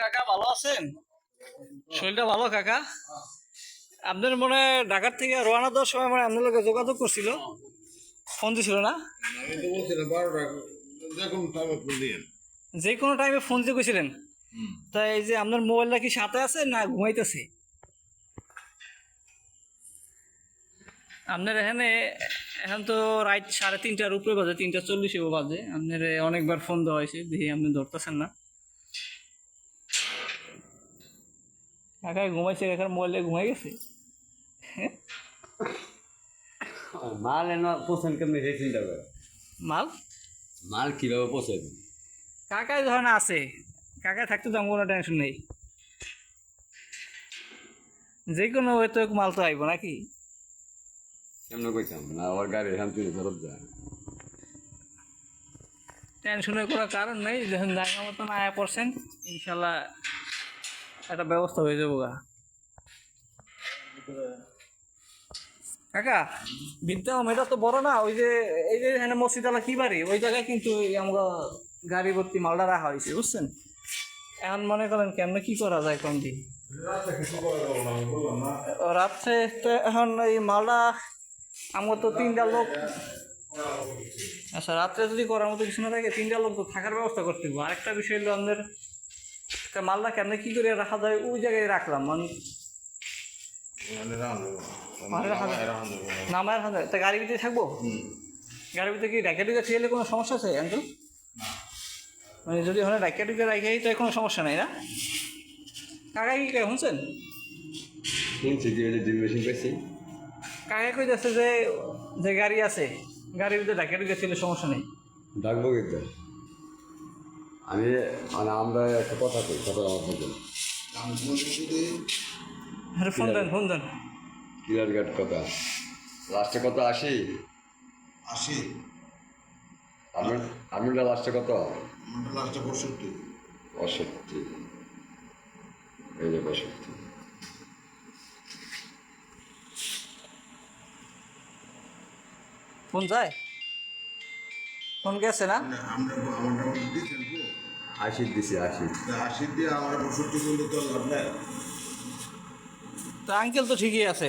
কাকা ভালো আছেন? শরীরটা ভালো কাকা? আপনার মনে ঢাকার থেকে রওনা দেওয়ার সময় মানে আপনার লোকে যোগাযোগ করছিল? ফোন দিছিল না? যে কোনো টাইমে ফোন দিয়ে কইছিলেন। তা এই যে আপনার মোবাইলটা কি সাথে আছে না ঘুমাইতেছে? আপনার এখানে এখন তো রাত সাড়ে তিনটার উপরে বাজে তিনটা চল্লিশে বাজে। আপনার অনেকবার ফোন দেওয়া হয়েছে দেখি আপনি ধরতেছেন না। কাকায় ঘুমাইছে কাকার মোবাইলে ঘুমাই গেছে। মাল এনে পোষণ কেমনি সেই চিন্তা করে? মাল? মাল কীভাবে পোষাবে কাকায় যখন আছে কাকায় থাকতে তো আমার কোনো টেনশন নেই। যে কোনো হয়তো মাল তো আইব নাকি? কেমন কইতাম না আমার গাড়ি এখান থেকে ফেরত যায়। টেনশনের কোনো কারণ নেই যখন জায়গা মতন আয়া পড়ছেন ইনশাল্লাহ একটা ব্যবস্থা হয়ে যাব গা। কাকা বিদ্যা এটা তো বড় না, ওই যে, এই যে এখানে মসজিদালা কি বাড়ি? ওই জায়গায় কিন্তু আমরা গাড়ি ভর্তি মালটা রাখা হয়েছে, বুঝছেন? এখন মনে করেন কেমনে কি করা যায় কোন দিন? রাত্রে এখন এই মালটা আমরা তো তিনটা লোক আচ্ছা রাত্রে যদি করার মতো কিছু না থাকে, তিনটা লোক তো থাকার ব্যবস্থা করতে হবে আরেকটা বিষয় হলো আমাদের তা মালটা কেমনে কি করে রাখা যায় ওই জায়গায় রাখলাম মানে মানে নামায় রাখা যায়। তা গাড়ির ভিতরে থাকব? গাড়ির ভিতরে কি ডাকে ডুকে ফেলে কোনো সমস্যা আছে আঙ্কেল মানে যদি ওখানে ডাকে ডুকে রাখে তো কোনো সমস্যা নাই না? কাকা কি শুনছেন? শুনছি যে ডিম মেশিন পেয়েছি কাকা কইতেছে যে যে গাড়ি আছে গাড়ির ভিতরে ডাকে ডুকে ছিল সমস্যা নেই। ডাকবো কিন্তু আমি মানে আমরা একটা কথা কই কথা আমার বলছেন আরে ফোন দেন ফোন দেন। ক্লিয়ার কাট কথা। লাস্টে কত আসি আশি। আমি আমিটা লাস্টে কত? লাস্টে পঁয়ষট্টি। পঁয়ষট্টি। এই যে পঁয়ষট্টি। ফোন যায়? ফোন গেছে না? মানে আমরা তো দিছি আশি তা আশি দিয়ে আমার পঁয়ষট্টি তো লাভ নাই। তো আঙ্কেল তো ঠিকই আছে।